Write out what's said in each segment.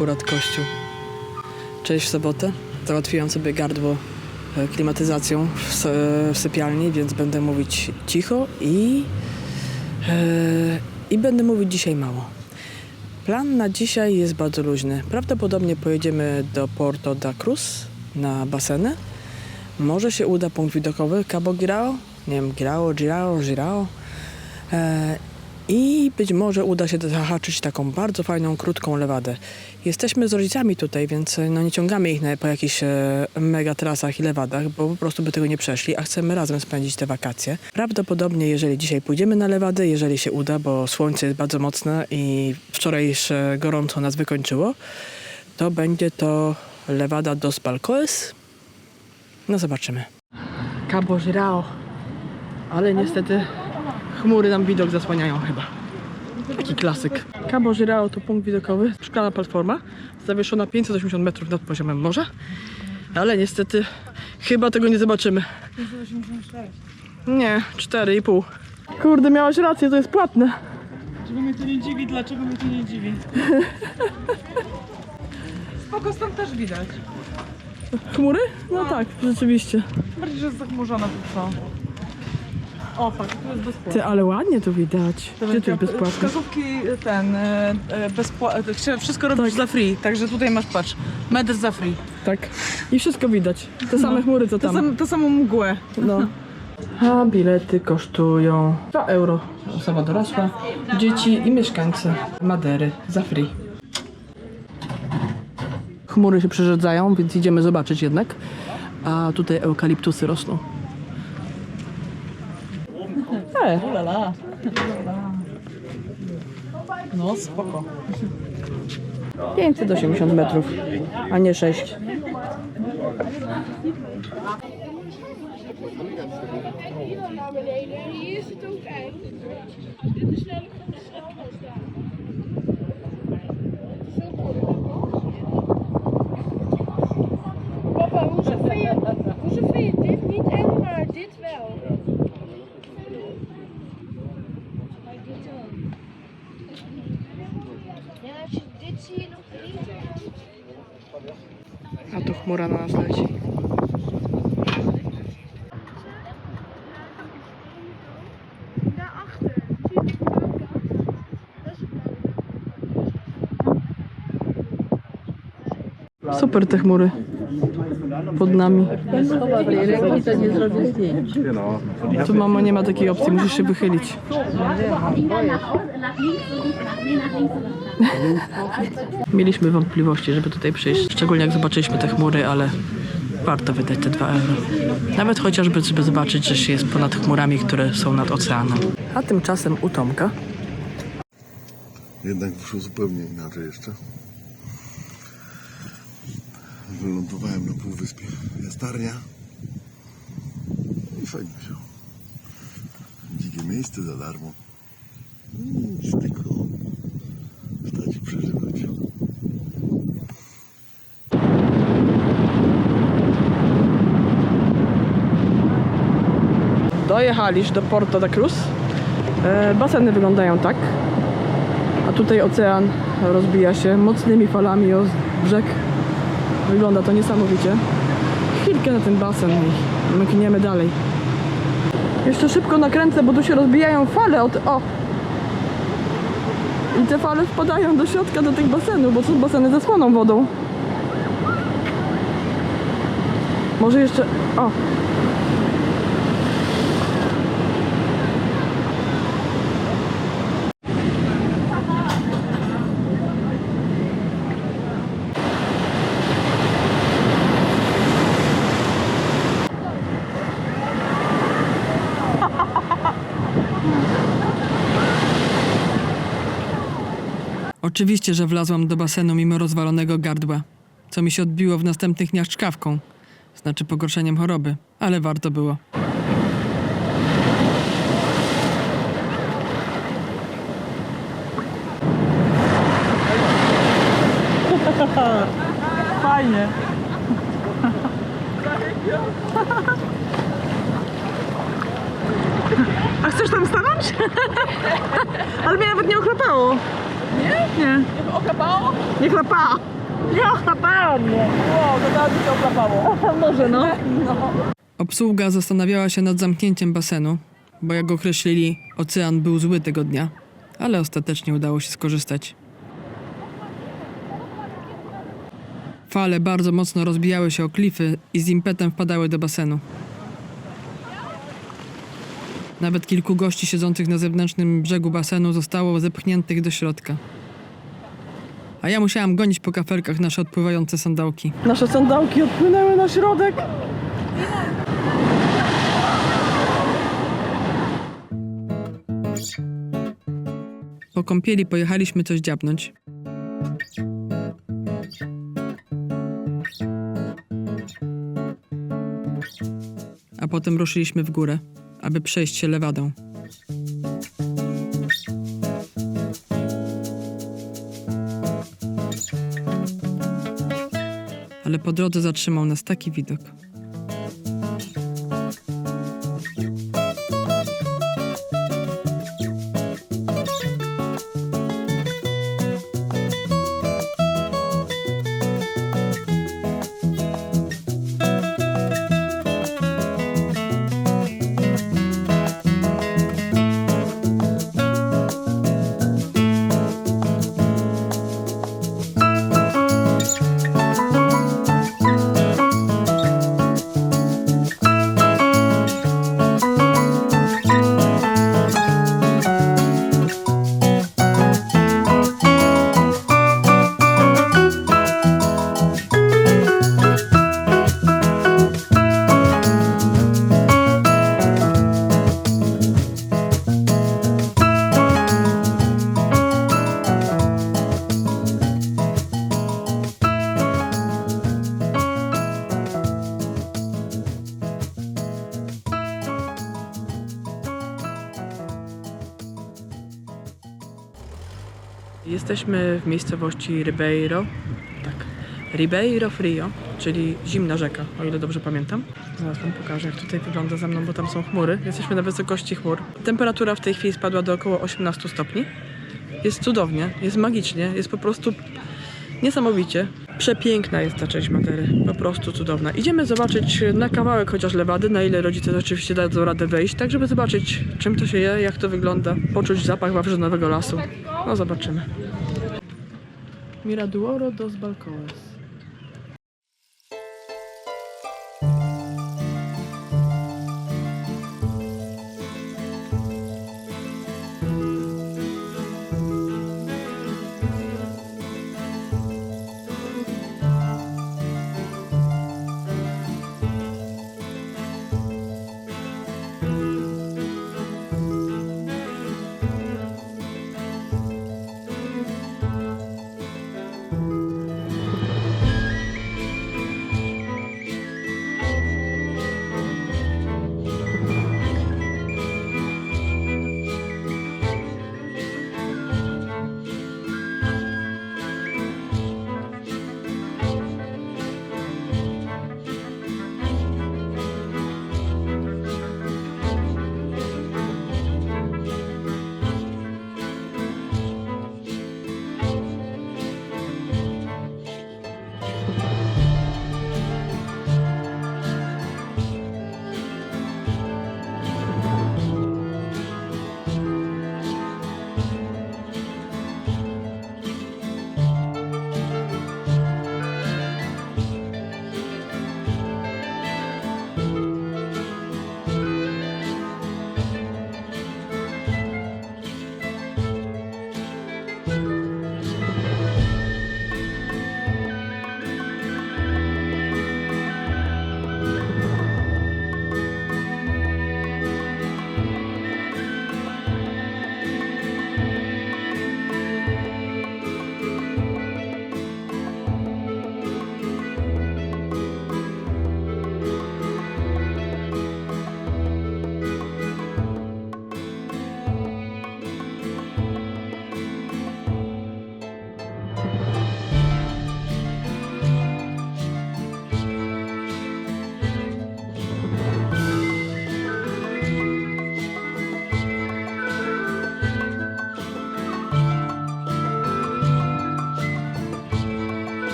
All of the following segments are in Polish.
akurat kościół. Cześć w sobotę. Załatwiłam sobie gardło e, klimatyzacją w, s- w sypialni, więc będę mówić cicho i, e, i będę mówić dzisiaj mało. Plan na dzisiaj jest bardzo luźny. Prawdopodobnie pojedziemy do Porto da Cruz na baseny. Może się uda punkt widokowy Cabo Girao, nie wiem, Girao, Girao, Girao. E, I być może uda się zahaczyć taką bardzo fajną, krótką lewadę. Jesteśmy z rodzicami tutaj, więc e, no, nie ciągamy ich na, po jakichś e, mega trasach i lewadach, bo po prostu by tego nie przeszli, a chcemy razem spędzić te wakacje. Prawdopodobnie, jeżeli dzisiaj pójdziemy na lewadę, jeżeli się uda, bo słońce jest bardzo mocne i wczorajsze gorąco nas wykończyło, to będzie to lewada dos Balcoes. No zobaczymy. Cabo Girao. Ale niestety chmury nam widok zasłaniają chyba. Taki klasyk. Cabo Girao to punkt widokowy, szklana platforma, zawieszona 580 metrów nad poziomem morza. Ale niestety chyba tego nie zobaczymy. 586. Nie, 4,5. Kurde, miałaś rację, to jest płatne. Czego mnie to nie dziwi? Dlaczego mnie to nie dziwi? Spoko, stąd też widać. Chmury? No tak, rzeczywiście. Bardziej, że jest zachmurzona to co? O, fakt, tu jest bezpłatne. Ty, ale ładnie to widać. Gdzie to jest bezpłatne? Wskazówki ten, e, e, bezpłatne. Chciałem wszystko robić za free, także tutaj masz, patrz, metr za free. Tak. I wszystko widać. Te same chmury, co To, tam. sam, to samą mgłę. No. A bilety kosztują 2 euro. Osoba dorosła, dzieci i mieszkańcy Madery za free. Chmury się przerzedzają, więc idziemy zobaczyć jednak. A tutaj eukaliptusy rosną. E, Ulala. No, spoko. 580 metrów, a nie 6. Hier naar beneden. Hier is het ook eind. Dit is namelijk van de snelbus daar. Het is ook goed. Papa, hoezo vind, je, hoezo vind je dit niet eng, maar dit wel? Maar dit dan? Ja, als je dit zie je nog niet. A tu chmura na nas leci. Super te chmury. Pod nami. Tu mamo nie ma takiej opcji, musisz się wychylić. Mieliśmy wątpliwości, żeby tutaj przyjść, szczególnie jak zobaczyliśmy te chmury, ale warto wydać te 2 euro. Nawet chociażby, żeby zobaczyć, że się jest ponad chmurami, które są nad oceanem. A tymczasem u Tomka Jednak wyszło zupełnie inaczej jeszcze. Wylądowałem na półwyspie Jastarnia. I fajnie się. Dzikie miejsce za darmo. Nic tylko i przeżywać. dojechaliśmy do Porto da Cruz. E, baseny wyglądają tak. A tutaj ocean rozbija się mocnymi falami o brzeg. Wygląda to niesamowicie. Chwilkę na ten basen i mkniemy dalej. Jeszcze szybko nakręcę, bo tu się rozbijają fale od... O! I te fale wpadają do środka do tych basenów, bo są baseny ze słoną wodą. Może jeszcze... O! Oczywiście, że wlazłam do basenu mimo rozwalonego gardła, co mi się odbiło w następnych dniach czkawką, znaczy pogorszeniem choroby, ale warto było. Fajnie. A chcesz tam stanąć? Ale mnie nawet nie ochlapało. Nie? Nie. Nie ochlapało? Nie chlapało. Nie ochlapało mnie. O, to teraz by cię ochlapało. Może no. Obsługa zastanawiała się nad zamknięciem basenu, bo jak określili, ocean był zły tego dnia, ale ostatecznie udało się skorzystać. Fale bardzo mocno rozbijały się o klify i z impetem wpadały do basenu. Nawet kilku gości siedzących na zewnętrznym brzegu basenu zostało zepchniętych do środka. A ja musiałam gonić po kafelkach nasze odpływające sandałki. Nasze sandałki odpłynęły na środek. Po kąpieli pojechaliśmy coś dziabnąć. A potem ruszyliśmy w górę, aby przejść się lewadą. Ale po drodze zatrzymał nas taki widok. Jesteśmy w miejscowości Ribeiro. Tak. Ribeiro Frio, czyli zimna rzeka, o ile dobrze pamiętam. Zaraz wam pokażę, jak tutaj wygląda za mną, bo tam są chmury. Jesteśmy na wysokości chmur. Temperatura w tej chwili spadła do około 18 stopni. Jest cudownie, jest magicznie, jest po prostu niesamowicie. Przepiękna jest ta część Madery, po prostu cudowna. Idziemy zobaczyć na kawałek chociaż lewady, na ile rodzice oczywiście dadzą radę wejść, tak żeby zobaczyć czym to się je, jak to wygląda, poczuć zapach wawrzynowego lasu. No zobaczymy. Miraduoro dos Balcoes.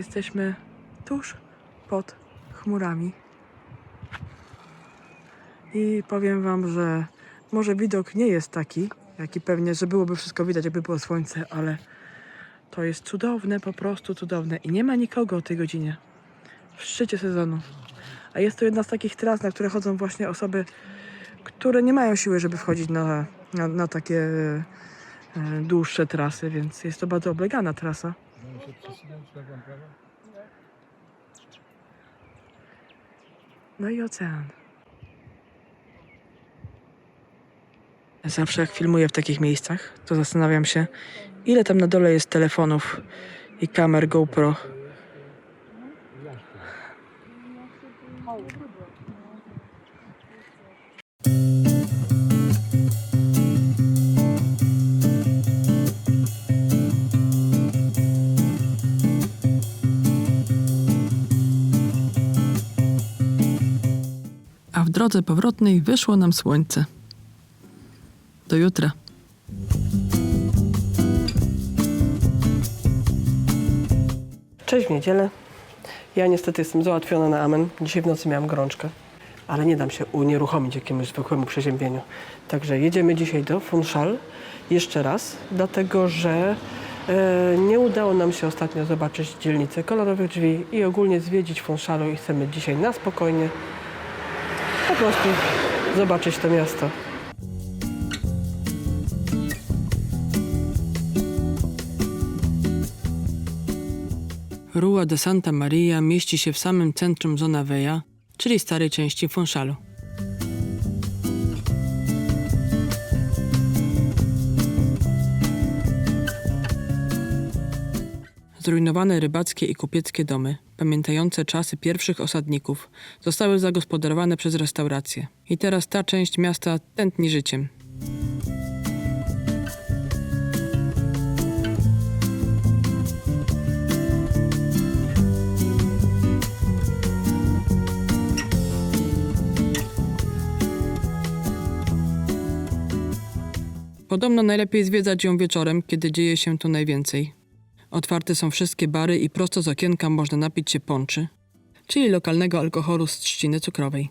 Jesteśmy tuż pod chmurami. I powiem Wam, że może widok nie jest taki, jaki pewnie, że byłoby wszystko widać, jakby było słońce, ale to jest cudowne, po prostu cudowne. I nie ma nikogo o tej godzinie. W szczycie sezonu. A jest to jedna z takich tras, na które chodzą właśnie osoby, które nie mają siły, żeby wchodzić na, na, na takie e, dłuższe trasy, więc jest to bardzo oblegana trasa. No i ocean. Zawsze jak filmuję w takich miejscach, to zastanawiam się, ile tam na dole jest telefonów i kamer GoPro. Drodze powrotnej wyszło nam słońce. Do jutra. Cześć w niedzielę. Ja niestety jestem załatwiona na amen. Dzisiaj w nocy miałam gorączkę, ale nie dam się unieruchomić jakiemuś zwykłemu przeziębieniu. Także jedziemy dzisiaj do Funchal jeszcze raz, dlatego że e, nie udało nam się ostatnio zobaczyć dzielnicy kolorowych drzwi i ogólnie zwiedzić Funshalu i chcemy dzisiaj na spokojnie po prostu zobaczyć to miasto. Rua de Santa Maria mieści się w samym centrum Zona Veja, czyli starej części Fonszalu. Zrujnowane rybackie i kupieckie domy, pamiętające czasy pierwszych osadników, zostały zagospodarowane przez restaurację. I teraz ta część miasta tętni życiem. Podobno najlepiej zwiedzać ją wieczorem, kiedy dzieje się tu najwięcej. Otwarte są wszystkie bary i prosto z okienka można napić się ponczy, czyli lokalnego alkoholu z trzciny cukrowej.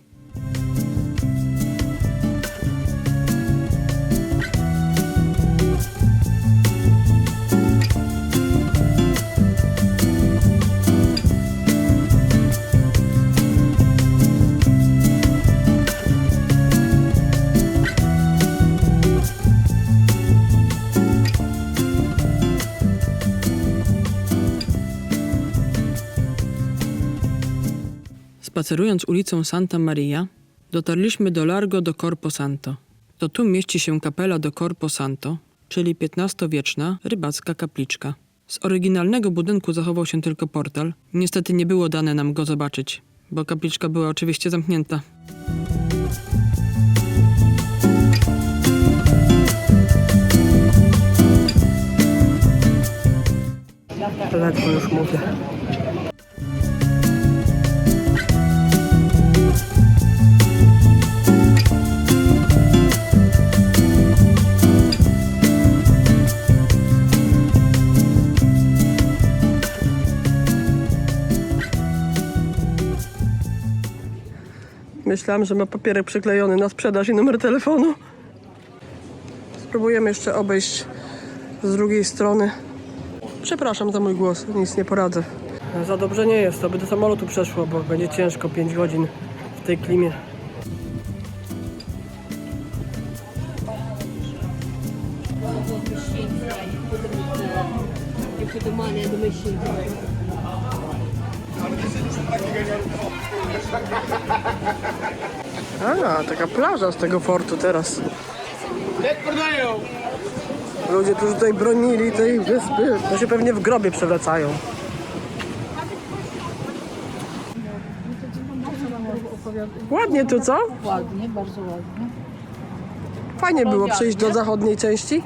Spacerując ulicą Santa Maria, dotarliśmy do Largo do Corpo Santo. To tu mieści się kapela do Corpo Santo, czyli XV-wieczna rybacka kapliczka. Z oryginalnego budynku zachował się tylko portal. Niestety nie było dane nam go zobaczyć, bo kapliczka była oczywiście zamknięta. Ledwo już mówię. Myślałam, że ma papierek przyklejony na sprzedaż i numer telefonu. Spróbujemy jeszcze obejść z drugiej strony. Przepraszam za mój głos, nic nie poradzę. Za dobrze nie jest, to by do samolotu przeszło, bo będzie ciężko 5 godzin w tej klimie. Plaża z tego fortu teraz. Ludzie, którzy tutaj bronili tej wyspy, to się pewnie w grobie przewracają. Ładnie tu, co? Ładnie, bardzo ładnie. Fajnie było przyjść do zachodniej części.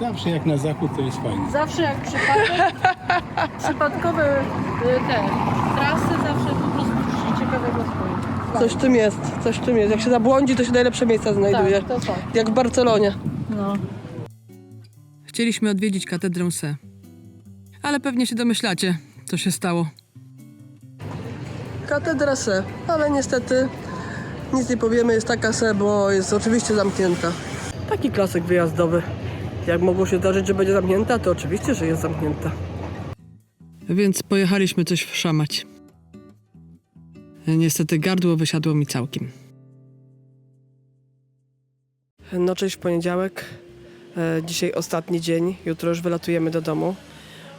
Zawsze jak na zachód to jest fajnie. Zawsze jak przypadek, przypadkowe y, te trasy zawsze po prostu coś ciekawego swoje. Coś w tym jest, coś w tym jest. Jak się zabłądzi, to się najlepsze miejsca znajduje. Tak, to fakt. Jak w Barcelonie. No. Chcieliśmy odwiedzić katedrę Se. Ale pewnie się domyślacie, co się stało. Katedra se, ale niestety nic nie powiemy, jest taka se, bo jest oczywiście zamknięta. Taki klasyk wyjazdowy. Jak mogło się zdarzyć, że będzie zamknięta, to oczywiście, że jest zamknięta. Więc pojechaliśmy coś wszamać. Niestety gardło wysiadło mi całkiem. No cześć poniedziałek. E, Dzisiaj ostatni dzień, jutro już wylatujemy do domu.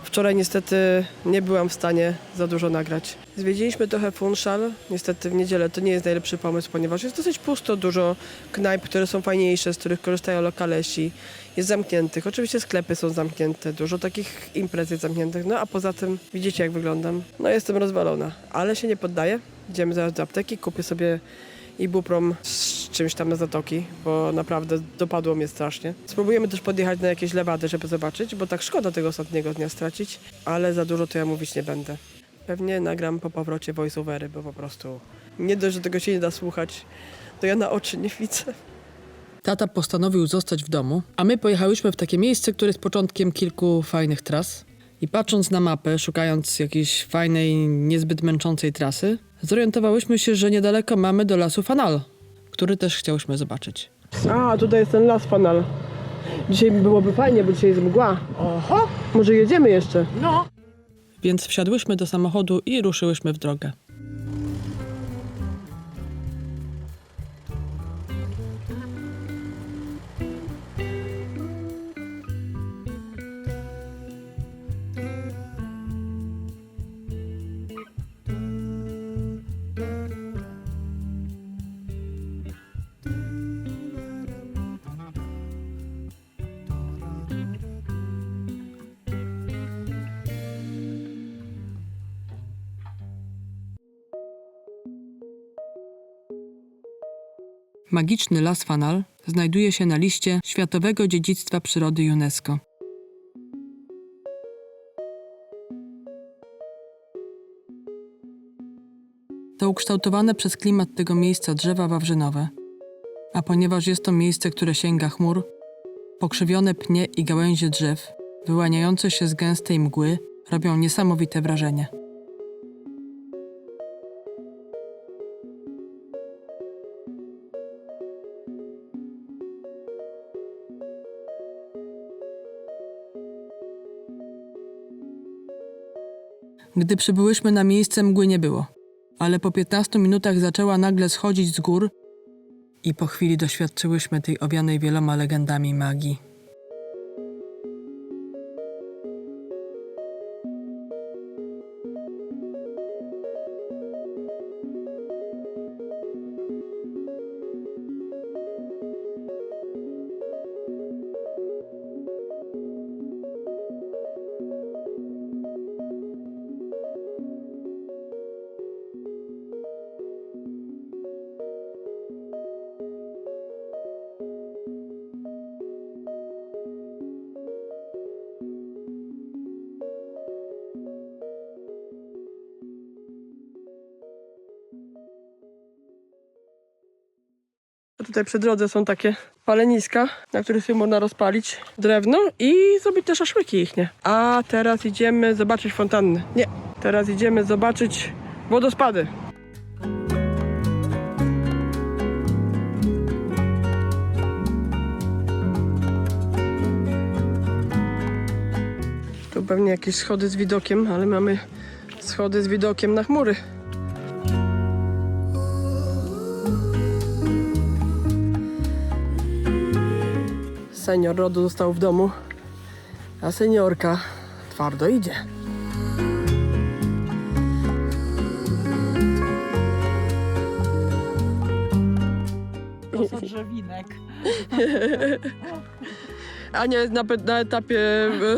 Wczoraj niestety nie byłam w stanie za dużo nagrać. Zwiedziliśmy trochę Funchal. Niestety w niedzielę to nie jest najlepszy pomysł, ponieważ jest dosyć pusto, dużo knajp, które są fajniejsze, z których korzystają lokalesi. Jest zamkniętych. Oczywiście sklepy są zamknięte, dużo takich imprez jest zamkniętych. No a poza tym widzicie jak wyglądam. No jestem rozwalona, ale się nie poddaję. Idziemy zaraz do apteki, kupię sobie ibuprom z czymś tam na zatoki, bo naprawdę dopadło mnie strasznie. Spróbujemy też podjechać na jakieś lewady, żeby zobaczyć, bo tak szkoda tego ostatniego dnia stracić, ale za dużo to ja mówić nie będę. Pewnie nagram po powrocie voiceovery, bo po prostu nie dość, że tego się nie da słuchać, to ja na oczy nie widzę. Tata postanowił zostać w domu, a my pojechałyśmy w takie miejsce, które jest początkiem kilku fajnych tras. I patrząc na mapę, szukając jakiejś fajnej, niezbyt męczącej trasy, zorientowałyśmy się, że niedaleko mamy do lasu Fanal, który też chciałyśmy zobaczyć. A, tutaj jest ten las fanal. Dzisiaj byłoby fajnie, bo dzisiaj jest mgła. Oho! Może jedziemy jeszcze? Więc wsiadłyśmy do samochodu i ruszyłyśmy w drogę. Magiczny las Fanal znajduje się na liście Światowego Dziedzictwa Przyrody UNESCO. To ukształtowane przez klimat tego miejsca drzewa wawrzynowe. A ponieważ jest to miejsce, które sięga chmur, pokrzywione pnie i gałęzie drzew, wyłaniające się z gęstej mgły, robią niesamowite wrażenie. Gdy przybyłyśmy na miejsce, mgły nie było, ale po 15 minutach zaczęła nagle schodzić z gór i po chwili doświadczyłyśmy tej owianej wieloma legendami magii. Tutaj przy drodze są takie paleniska, na których sobie można rozpalić drewno i zrobić też szaszłyki ich, nie? A teraz idziemy zobaczyć fontanny. Nie, teraz idziemy zobaczyć wodospady. Tu pewnie jakieś schody z widokiem, ale mamy schody z widokiem na chmury. Senior rodu został w domu, a seniorka twardo idzie. Kosa drzewinek. Ania jest na, na etapie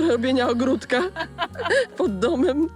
robienia ogródka pod domem.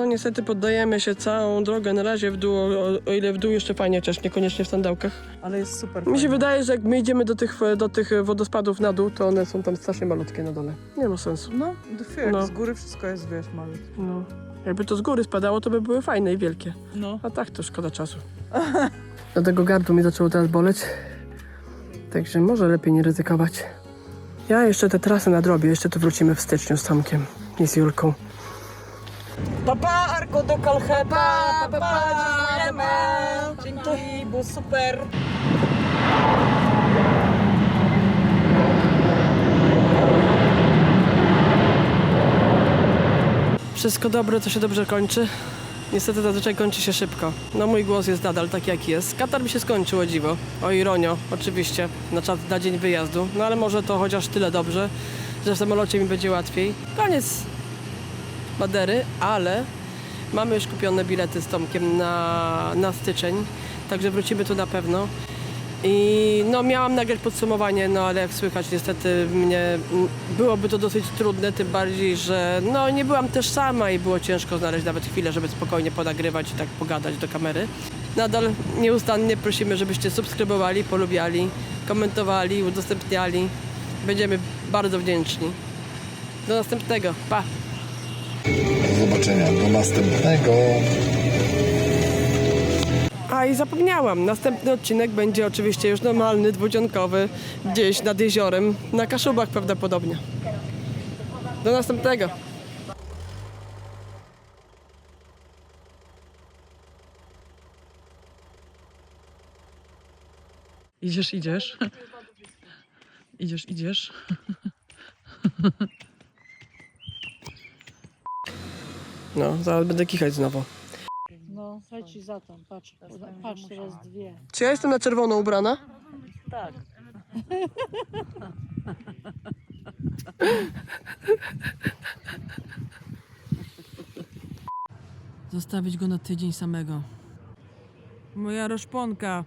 No niestety poddajemy się całą drogę na razie w dół, o, o ile w dół jeszcze fajnie, chociaż niekoniecznie w sandałkach. Ale jest super Mi się fajnie. wydaje, że jak my idziemy do tych, do tych wodospadów na dół, to one są tam strasznie malutkie na dole. Nie ma sensu. No, jak No. z góry wszystko jest, wiesz, malutkie. No. Jakby to z góry spadało, to by były fajne i wielkie. No. A tak to szkoda czasu. Dlatego gardło mi zaczęło teraz boleć. Także może lepiej nie ryzykować. Ja jeszcze te trasy nadrobię, jeszcze tu wrócimy w styczniu z Tomkiem i z Julką. Papa, Arko do Kolcheta! Papa, papa, dziękujemy! Dzięki, było super! Wszystko dobre, to się dobrze kończy. Niestety zazwyczaj kończy się szybko. No mój głos jest nadal taki jaki jest. Katar mi się skończył o dziwo. O ironio, oczywiście, na, czas, na dzień wyjazdu. No ale może to chociaż tyle dobrze, że w samolocie mi będzie łatwiej. Koniec Madery, ale mamy już kupione bilety z Tomkiem na, na styczeń, także wrócimy tu na pewno. I no miałam nagrać podsumowanie, no ale jak słychać niestety mnie byłoby to dosyć trudne, tym bardziej, że no nie byłam też sama i było ciężko znaleźć nawet chwilę, żeby spokojnie ponagrywać i tak pogadać do kamery. Nadal nieustannie prosimy, żebyście subskrybowali, polubiali, komentowali, udostępniali. Będziemy bardzo wdzięczni. Do następnego. Pa! Do zobaczenia, do następnego. A i zapomniałam, następny odcinek będzie oczywiście już normalny, dwudzionkowy, gdzieś nad jeziorem, na Kaszubach prawdopodobnie. Do następnego. Idziesz, idziesz. Idziesz, idziesz. No, zaraz będę kichać znowu. No, chodź za tam, patrz, patrz, teraz dwie. Czy ja jestem na czerwono ubrana? Tak. Zostawić go na tydzień samego. Moja roszponka.